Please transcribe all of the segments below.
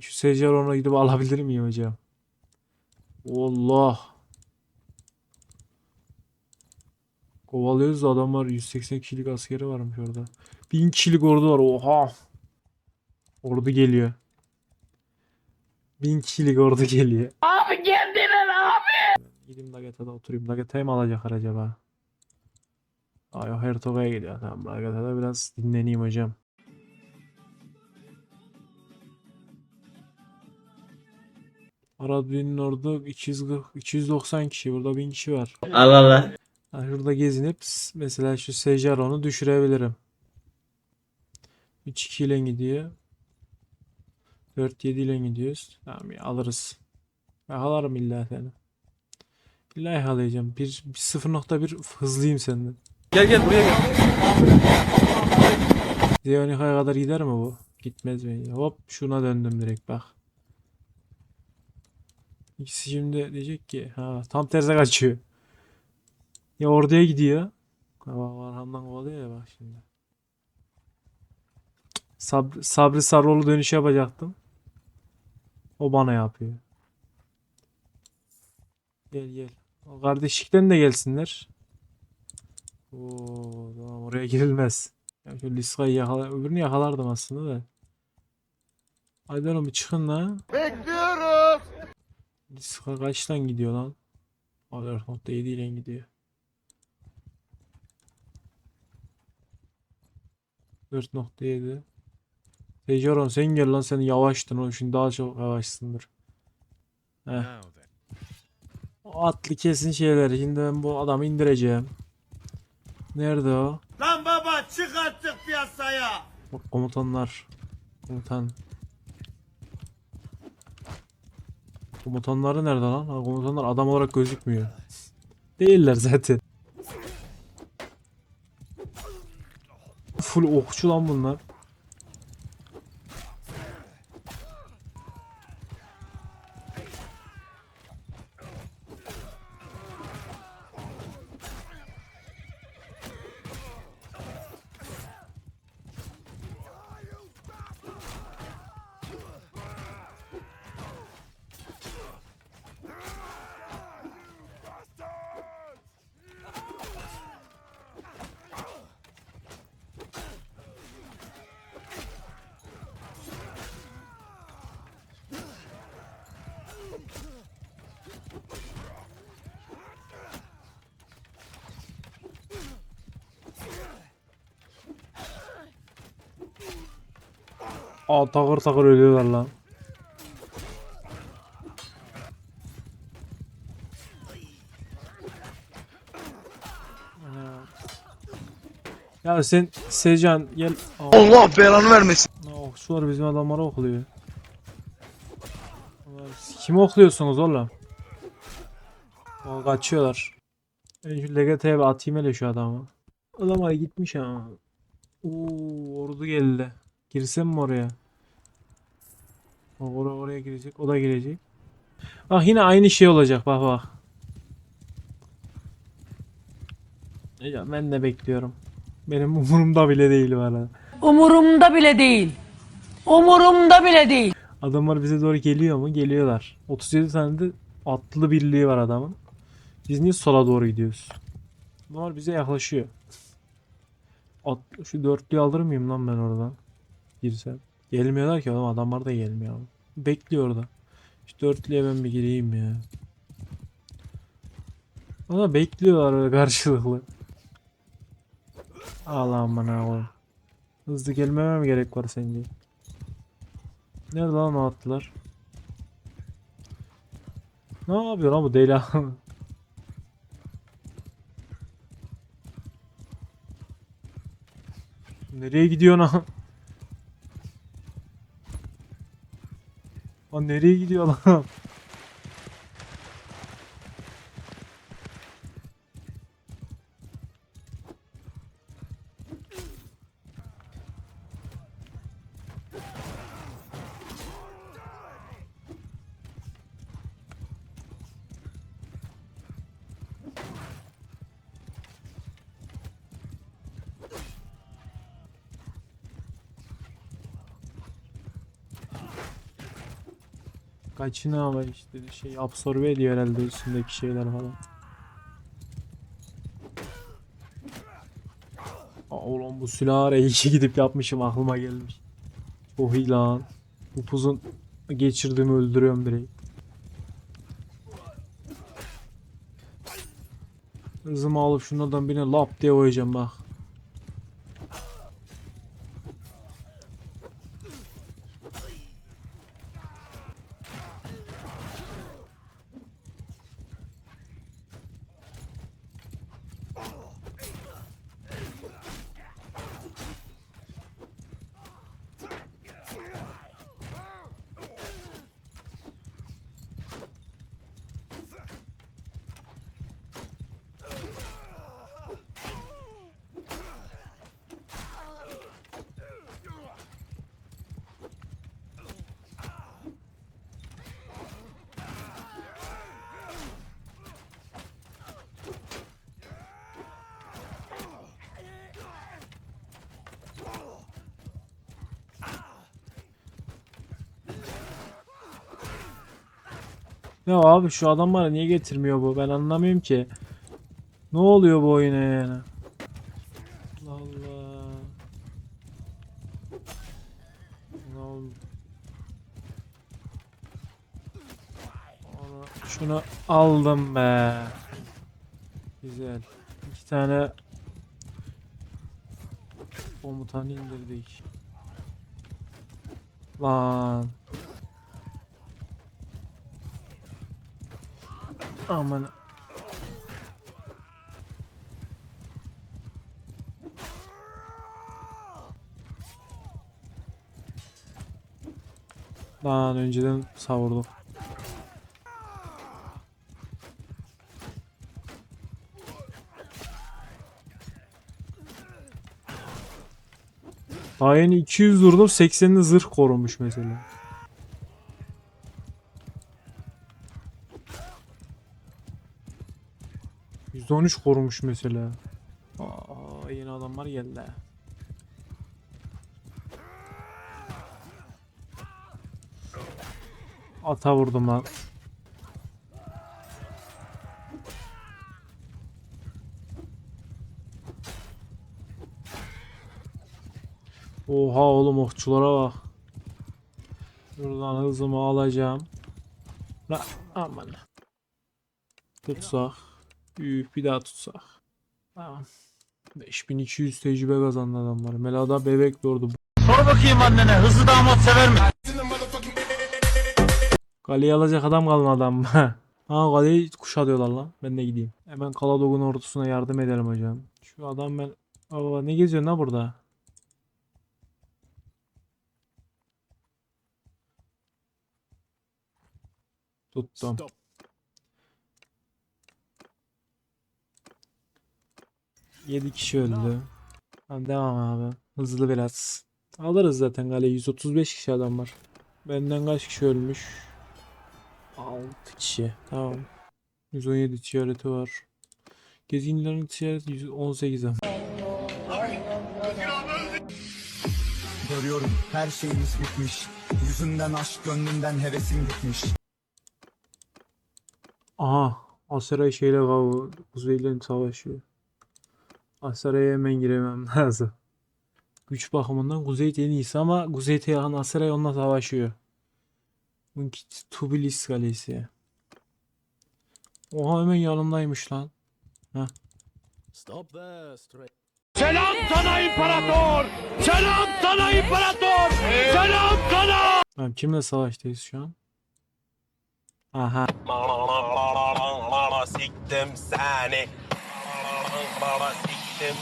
Şu seccar ona gidip alabilir miyim hocam? Allah. Kovalıyoruz da adam var. 180 kişilik askeri varmış orada. 1000 kişilik ordu var. Oha. Ordu geliyor. 1000 kişilik ordu geliyor. Abi kendine abi. Gideyim Nagata'da oturayım. Nagata'yı mı alacaklar acaba? Ay o Hertoga'ya gidiyor. Tamam Nagata'da biraz dinleneyim hocam. Aradüğünün orada 240, 290 kişi. Burada 1000 kişi var. Allah Allah. Ha, şurada gezinip mesela şu Sejaron'u düşürebilirim. 3-2 ile gidiyor. 4-7 ile gidiyoruz. Tamam ya alırız. Yakalarım illa seni. İlla yakalayacağım. Bir, bir 0.1 hızlıyım senden. Gel gel buraya gel. Zeonika'ya kadar gider mi bu? Gitmez mi? Hop şuna döndüm direkt bak. İkisi şimdi diyecek ki ha tam terse kaçıyor. Ya oraya gidiyor. Ha bak kovalıyor ya bak şimdi. Sabri, Sabri Sarıoğlu dönüş yapacaktım. O bana yapıyor. Gel gel. O kardeşlikten de gelsinler. Oo, tamam oraya girilmez. Ya şu Liska'yı yakala öbürünü yakalardım aslında da. Oğlum bir çıkın la. Bekliyoruz. Liska kaçtan gidiyor lan? 4.7 ile gidiyor. 4.7 Tejaron sen gel lan sen yavaştın o şimdi daha çok yavaşsındır. Heh. O atlı kesin şeyler. Şimdi ben bu adamı indireceğim. Nerede o? Lan baba çık artık piyasaya. Bak komutanlar. Komutan. Komutanları nerede lan? Komutanlar adam olarak gözükmüyor. Değiller zaten. Full okçu lan bunlar. Aa takır takır ölüyorlar lan. Ya sen Secan gel. Aa, Allah belanı vermesin. aa, okçular bizim adamları okluyor. Kimi okluyorsunuz oğlum? Aa, kaçıyorlar. Ben şu bir atayım hele şu adamı. Adam ay gitmiş ama. Oo, ordu geldi. Girsem mi oraya? Bak oraya, oraya girecek. O da girecek. Bak yine aynı şey olacak. Bak bak. Ben de bekliyorum. Benim umurumda bile değil bana. Umurumda bile değil. Umurumda bile değil. Adamlar bize doğru geliyor mu? Geliyorlar. 37 tane de atlı birliği var adamın. Biz niye sola doğru gidiyoruz? Bunlar bize yaklaşıyor. At, şu dörtlüyü alır mıyım lan ben oradan? Girsem. Gelmiyorlar ki oğlum adamlar da gelmiyor. ama. Bekliyor orada. Şu dörtlüye ben bir gireyim ya. Ama bekliyorlar öyle karşılıklı. Allah'ım bana oğlum. Hızlı gelmeme mi gerek var sence? Nerede lan o atlılar? Ne yapıyor lan bu deli? Nereye gidiyor lan? Lan nereye gidiyor lan? Kaçını ama işte şey absorbe ediyor herhalde üstündeki şeyler falan. Oğlum bu silahı R2 gidip yapmışım aklıma gelmiş. Çok iyi lan. Upuzun geçirdiğimi öldürüyorum direkt. Hızımı alıp şunlardan birine lap diye koyacağım bak. Ya abi şu adam bana niye getirmiyor bu? Ben anlamıyorum ki. Ne oluyor bu oyuna yani? Allah Allah. Ne oldu? Şunu aldım be. Güzel. İki tane komutan indirdik. Lan. Aman. Lan önceden savurdum. Daha yeni 200 vurdum 80'ini zırh korumuş mesela. %13 korumuş mesela. Aa, yeni adamlar geldi. Ata vurdum lan. Oha oğlum okçulara bak. Şuradan hızımı alacağım. La aman. Tutsak. Üf bir daha tutsak. Tamam. 5200 tecrübe kazandı adamlar. Melada bebek doğurdu. Sor bakayım annene hızlı damat sever mi? Kaleyi alacak adam kalmadı ama. ha kaleyi kuşatıyorlar lan. Ben de gideyim. Hemen Kaladog'un ordusuna yardım edelim hocam. Şu adam ben... Aa, ne geziyor lan burada? Tuttum. Yedi kişi öldü. Tamam, devam abi. Hızlı biraz. Alırız zaten kaleyi. 135 kişi adam var. Benden kaç kişi ölmüş? 6 kişi. Tamam. 117 ticareti var. Gezginlerin ticareti 118 ama. Görüyorum her şeyimiz bitmiş Yüzünden aşk gönlünden hevesim gitmiş Aha. Aseray şeyle kavga. Kuzeylerin savaşıyor. Asaray'a hemen giremem lazım. Güç bakımından Kuzey en iyisi ama Kuzey'e yakın Asaray onunla savaşıyor. Bunki Tbilis kalesi. Oha hemen yanımdaymış lan. Selam sana imparator! Selam sana imparator! Selam sana! Tamam kimle savaştayız şu an? Aha. Siktim seni. Siktim Ver.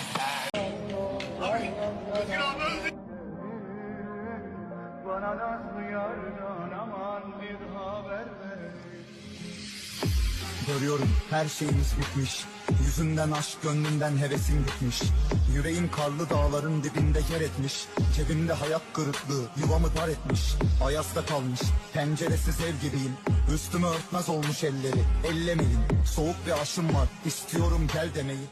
Görüyorum her şeyimiz bitmiş. Yüzünden aşk gönlünden hevesim gitmiş. Yüreğim karlı dağların dibinde yer etmiş. Cebimde hayat kırıklığı yuvamı dar etmiş. Ayazda kalmış penceresiz ev gibiyim. Üstüme örtmez olmuş elleri ellemeyin Soğuk bir aşım var istiyorum gel demeyi